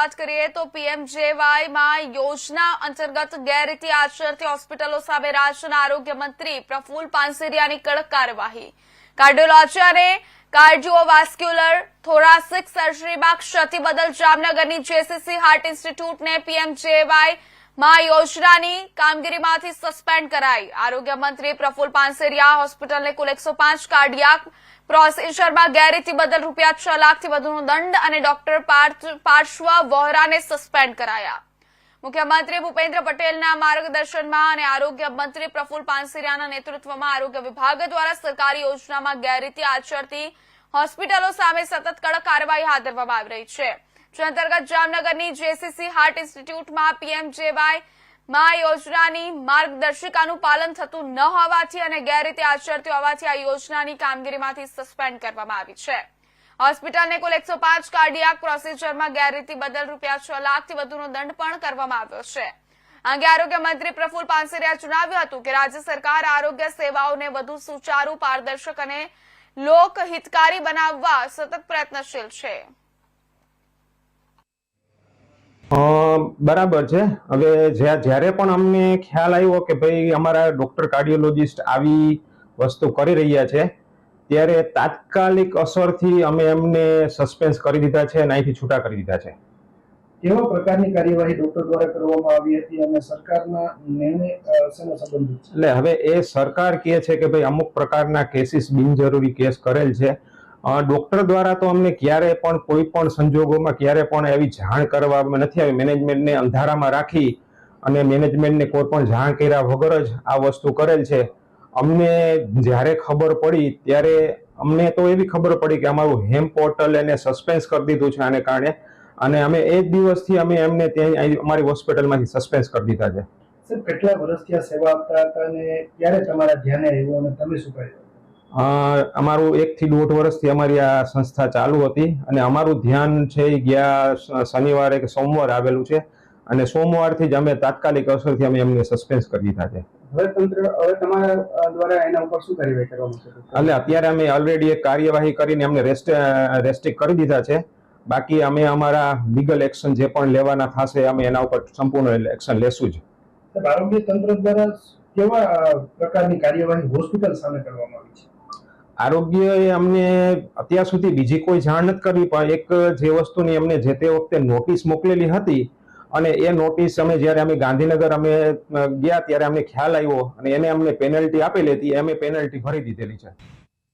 વાત કરીએ તો પીએમજેવાયમાં યોજના અંતર્ગત ગેરરીતિ આચરતી હોસ્પિટલો સામે રાજ્યના આરોગ્ય મંત્રી પ્રફુલ પાનસેરિયાની કડક કાર્યવાહી. કાર્ડિયોલોજી અને કાર્ડિયોવાસ્ક્યુલર થોરાસિક સર્જરીમાં ક્ષતિ બદલ જામનગરની જેસીસી હાર્ટ ઇન્સ્ટિટ્યૂટને પીએમજેવાય માં યોજનાની કામગીરીમાંથી સસ્પેન્ડ કરાઈ. આરોગ્ય મંત્રી પ્રફુલ પાનસેરિયા હોસ્પિટલને કુલ એકસો પાંચ કાર્ડિયાક પ્રોસિજરમાં ગેરરીતિ બદલ રૂપિયા છ લાખથી વધુનો દંડ અને ડોક્ટર પાર્શ્વ વોહરાને સસ્પેન્ડ કરાયા. મુખ્યમંત્રી ભૂપેન્દ્ર પટેલના માર્ગદર્શનમાં અને આરોગ્ય મંત્રી પ્રફુલ પાનસેરિયાના નેતૃત્વમાં આરોગ્ય વિભાગ દ્વારા સરકારી યોજનામાં ગેરરીતિ આચરતી હોસ્પિટલો સામે સતત કડક કાર્યવાહી હાથ ધરવામાં આવી રહી છે. જે અંતર્ગત જામનગરની જેસીસી હાર્ટ ઇન્સ્ટિટ્યૂટમાં પીએમજેવાયમાં યોજનાની માર્ગદર્શિકાનું પાલન થતું ન હોવાથી અને ગેરરીતે આચરતી હોવાથી આ યોજનાની કામગીરીમાંથી સસ્પેન્ડ કરવામાં આવી છે. હોસ્પિટલને કુલ એકસો પાંચ કાર્ડિયાક પ્રોસીજરમાં ગેરરીતિ બદલ રૂપિયા છ લાખથી વધુનો દંડ પણ કરવામાં આવ્યો છે. અંગે આરોગ્ય મંત્રી પ્રફુલ પાનસેરિયા જણાવ્યું હતું કે રાજ્ય સરકાર આરોગ્ય સેવાઓને વધુ સુચારુ, પારદર્શક અને લોકહિતકારી બનાવવા સતત પ્રયત્નશીલ છે. બરાબર છે. હવે જ્યા- જ્યારે પણ અમને ખ્યાલ આવ્યો કે ભાઈ અમારા ડોક્ટર કાર્ડિયોલોજિસ્ટ આવી વસ્તુ કરી રહ્યા છે ત્યારે તાત્કાલિક અસરથી અમે એમને સસ્પેન્સ કરી દીધા છે અને અહીંથી છૂટા કરી દીધા છે. કેવા પ્રકારની કાર્યવાહી ડોક્ટર દ્વારા કરવામાં આવી હતી અને સરકારના નિર્ણય શેનો સંબંધિત એટલે હવે એ સરકાર કહે છે કે ભાઈ અમુક પ્રકારના કેસીસ બિનજરૂરી કેસ કરેલ છે. ડોક્ટર દ્વારા તો અમને ક્યારે પણ કોઈ પણ સંજોગોમાં ક્યારે પણ એવી જાણ કરવામાં નથી આવી. મેનેજમેન્ટને અંધારામાં રાખી અને મેનેજમેન્ટને કોઈ પણ જાણ કર્યા વગર જ આ વસ્તુ કરેલ છે. અમને જ્યારે ખબર પડી ત્યારે અમને તો એવી ખબર પડી કે અમારું હેમ પોર્ટલ એને સસ્પેન્સ કરી દીધું છે આને કારણે. અને અમે એ જ દિવસથી અમે એમને ત્યાં અમારી હોસ્પિટલમાંથી સસ્પેન્સ કરી દીધા છે. કેટલા વર્ષથી આ સેવા આપતા હતા અને ક્યારે તમારા ધ્યાને આવ્યું અને તમે શું કર્યું? અમારું એક થી દોઢ વર્ષથી અમારી આ સંસ્થા ચાલુ હતી અને અમારું ધ્યાન છે એ ગયા શનિવારે કે સોમવારે આવેલું છે. અને સોમવારથી જ અમે તાત્કાલિક અસરથી અમે એમને સસ્પેન્સ કરી દીધા છે. હવે તંત્ર હવે તમારા દ્વારા એના ઉપર શું કાર્યવાહી કરવામાં એટલે અત્યારે અમે ઓલરેડી એક કાર્યવાહી કરીને અમને રેસ્ટ રેસ્ટ્રિક્ટ કરી દીધા છે. બાકી અમે અમારા લીગલ એક્શન જે પણ લેવાના થશે અમે એના ઉપર સંપૂર્ણ એક્શન લેશું જ. આરોગ્ય તંત્ર દ્વારા કેવા પ્રકારની કાર્યવાહી હોસ્પિટલ સામે કરવામાં આવી છે? આરોગ્યએ અમને અત્યાર સુધી બીજી કોઈ જાણ નથી કરી, પણ એક જે વસ્તુની અમને જે તે વખતે નોટિસ મોકલેલી હતી અને એ નોટિસ અમે જ્યારે અમે ગાંધીનગર અમે ગયા ત્યારે અમને ખ્યાલ આવ્યો અને એને અમને પેનલ્ટી આપેલી હતી અમે પેનલ્ટી ભરી દીધેલી છે.